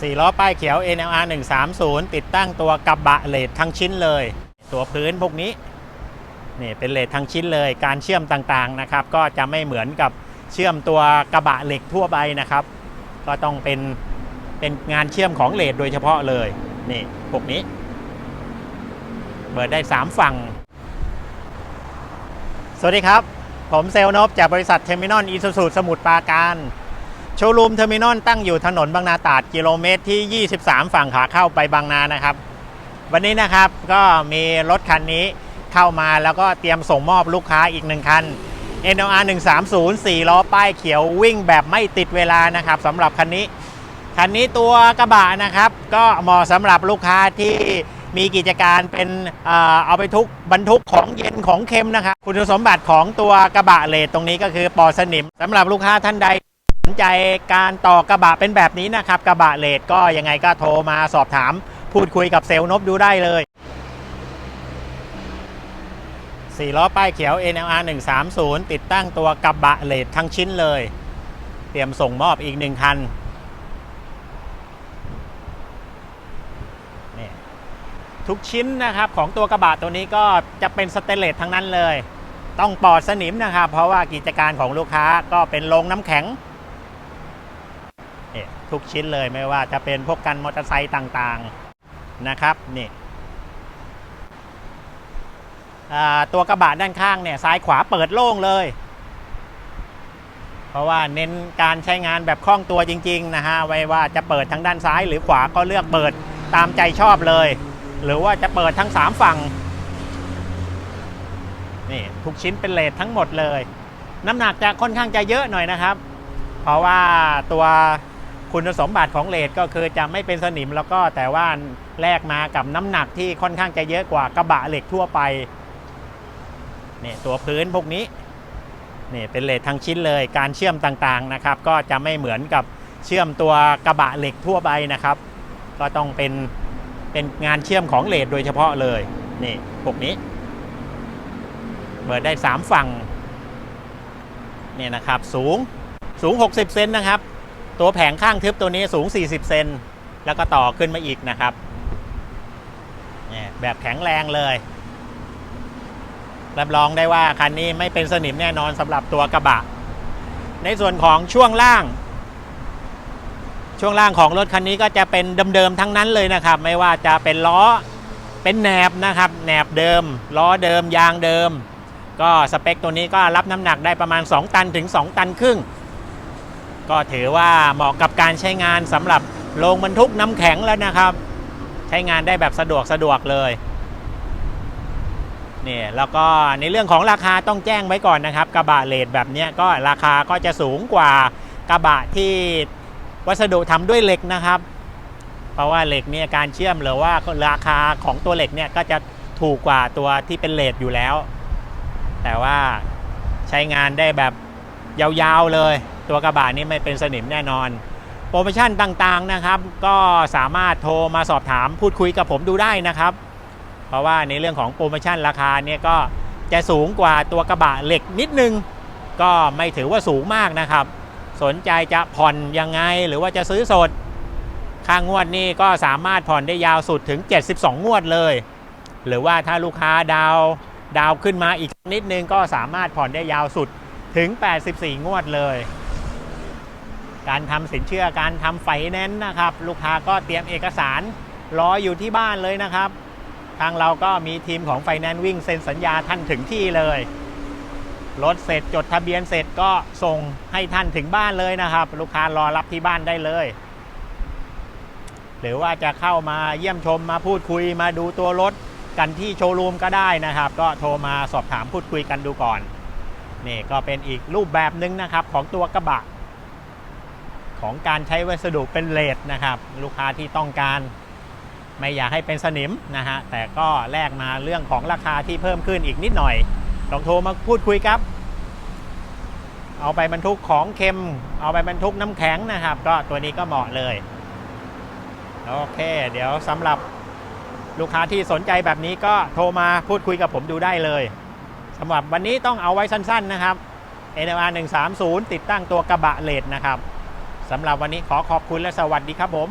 4ล้อป้ายเขียว NLR 130 ติดตั้งตัวกระบะเลดทั้งชิ้นเลย ตัวพื้นพวกนี้นี่เป็นเลดทั้งชิ้นเลย การเชื่อมต่างๆนะครับ ก็จะไม่เหมือนกับเชื่อมตัวกระบะเหล็กทั่วไปนะครับ ก็ต้องเป็นเป็นงานเชื่อมของเลดโดยเฉพาะเลยนี่พวกนี้ เปิดได้ 3 ฝั่ง สวัสดีครับ ผมเซลนบจากบริษัทเทอร์มินอลอีซูซูสมุทรปราการ โชว์รูมเทอร์มินอลตั้งอยู่ถนนบางนาตราดกิโลเมตรที่ 23 ฝั่งขาเข้าไปบางนานะครับ วันนี้นะครับก็มีรถคันนี้เข้ามาแล้วก็เตรียมส่งมอบลูกค้าอีกหนึ่งคัน NLR 130 4 ล้อป้ายเขียววิ่งแบบไม่ติดเวลานะครับสำหรับคันนี้ คันนี้ตัวกระบะนะครับ ก็เหมาะสำหรับลูกค้าที่มีกิจการเป็นเอ่อเอาไปทุกบรรทุกของเย็นของเค็มนะครับ คุณสมบัติของตัวกระบะเลดตรงนี้ก็คือปอสนิมสำหรับลูกค้าท่านใด นใจการต่อกระบะเป็นแบบนี้นะครับ กระบะเลดก็ยังไงก็โทรมาสอบถาม พูดคุยกับเซลล์นบดูได้เลย4ล้อป้ายเขียว NLR 130 ติดตั้งตัวกระบะเลดทั้งชิ้นเลย เตรียมส่งมอบอีกหนึ่งคันนี่ทุกชิ้นนะครับของตัวกระบะตัวนี้ก็จะเป็นสเตนเลสทั้งนั้นเลย ต้องปลอดสนิมนะครับ เพราะว่ากิจการของลูกค้าก็เป็นโรงน้ำแข็ง ทุกชิ้นเลยไม่ว่าจะเป็นพวกกันมอเตอร์ไซค์ต่างๆนะครับนี่ตัวกระบะด้านข้างเนี่ยซ้ายขวาเปิดโล่งเลย เพราะว่าเน้นการใช้งานแบบคล่องตัวจริง ๆ นะฮะไว้ว่าจะเปิดทั้งด้านซ้ายหรือขวาก็เลือกเปิดตามใจชอบเลย หรือว่าจะเปิดทั้ง 3 ฝั่งนี่ทุกชิ้นเป็นเลททั้งหมดเลย น้ำหนักจะค่อนข้างจะเยอะหน่อยนะครับ เพราะว่าตัว คุณสมบัติของเลทก็คือจะไม่เป็นสนิมแล้วก็แต่ว่าแลกมากับน้ำหนักที่ค่อนข้างจะเยอะกว่ากระบะเหล็กทั่วไปเนี่ยตัวพื้นพวกนี้เนี่ยเป็นเลททั้งชิ้นเลยการเชื่อมต่างๆนะครับ ก็จะไม่เหมือนกับเชื่อมตัวกระบะเหล็กทั่วไปนะครับ ก็ต้องเป็นเป็นงานเชื่อมของเลทโดยเฉพาะเลยนี่พวกนี้เปิดได้ 3 ฝั่งเนี่ยนะครับสูงสูง 60 เซนนะครับ ตัวแผงข้างทึบตัวนี้สูง 40 เซนแล้วก็ต่อขึ้นมาอีกนะครับแบบแข็งแรงเลยรับรองได้ว่าคันนี้ไม่เป็นสนิมแน่นอนสำหรับตัวกระบะ ในส่วนของช่วงล่าง ช่วงล่างของรถคันนี้ก็จะเป็นเดิมๆทั้งนั้นเลยนะครับ ไม่ว่าจะเป็นล้อเป็นแหนบนะครับแหนบเดิม ล้อเดิมยางเดิม ก็สเปคตัวนี้ก็รับน้ำหนักได้ประมาณ 2 ตันถึง 2 ตันครึ่ง ก็ถือว่าเหมาะกับการใช้งานสำหรับโรงบรรทุกน้ำแข็งแล้วนะครับ ใช้งานได้แบบสะดวกสะดวกเลยนี่แล้วก็ในเรื่องของราคาต้องแจ้งไว้ก่อนนะครับ กระบะเลดแบบนี้ก็ราคาก็จะสูงกว่ากระบะที่วัสดุทำด้วยเหล็กนะครับ เพราะว่าเหล็กเนี่ยการเชื่อมหรือว่าราคาของตัวเหล็กเนี่ยก็จะถูกกว่าตัวที่เป็นเลดอยู่แล้ว แต่ว่าใช้งานได้แบบยาวๆเลย ตัวกระบะนี้ไม่เป็นสนิมแน่นอน โปรโมชั่นต่างๆนะครับ ก็สามารถโทรมาสอบถามพูดคุยกับผมดูได้นะครับ เพราะว่าในเรื่องของโปรโมชั่นราคาเนี่ยก็จะสูงกว่าตัวกระบะเหล็กนิดนึง ก็ไม่ถือว่าสูงมากนะครับ สนใจจะผ่อนยังไงหรือว่าจะซื้อสด ค่างวดนี่ก็สามารถผ่อนได้ยาวสุดถึง 72 งวดเลย หรือว่าถ้าลูกค้าดาวดาวขึ้นมาอีกนิดนึงก็สามารถผ่อนได้ยาวสุดถึง 84 งวดเลย การทำสินเชื่อการทำไฟแนนซ์นะครับ ลูกค้าก็เตรียมเอกสารรออยู่ที่บ้านเลยนะครับ ทางเราก็มีทีมของไฟแนนซ์วิ่งเซ็นสัญญาท่านถึงที่เลยรถเสร็จจดทะเบียนเสร็จก็ส่งให้ท่านถึงบ้านเลยนะครับ ลูกค้ารอรับที่บ้านได้เลย หรือว่าจะเข้ามาเยี่ยมชมมาพูดคุยมาดูตัวรถกันที่โชว์รูมก็ได้นะครับ ก็โทรมาสอบถามพูดคุยกันดูก่อน นี่ก็เป็นอีกรูปแบบหนึ่งนะครับของตัวกระบะ ของการใช้วัสดุเป็นเลดนะครับ ลูกค้าที่ต้องการไม่อยากให้เป็นสนิมนะฮะแต่ก็แลกมาเรื่องของราคาที่เพิ่มขึ้นอีกนิดหน่อยลองโทรมาพูดคุยครับ เอาไปบรรทุกของเค็ม เอาไปบรรทุกน้ำแข็งนะครับ ก็ตัวนี้ก็เหมาะเลยโอเค เดี๋ยวสำหรับลูกค้าที่สนใจแบบนี้ก็โทรมาพูดคุยกับผมดูได้เลยสำหรับวันนี้ต้องเอาไว้สั้น ๆนะครับ NLR 130 ติดตั้งตัวกระบะเลดนะครับ สำหรับวันนี้ขอขอบคุณและสวัสดีครับผม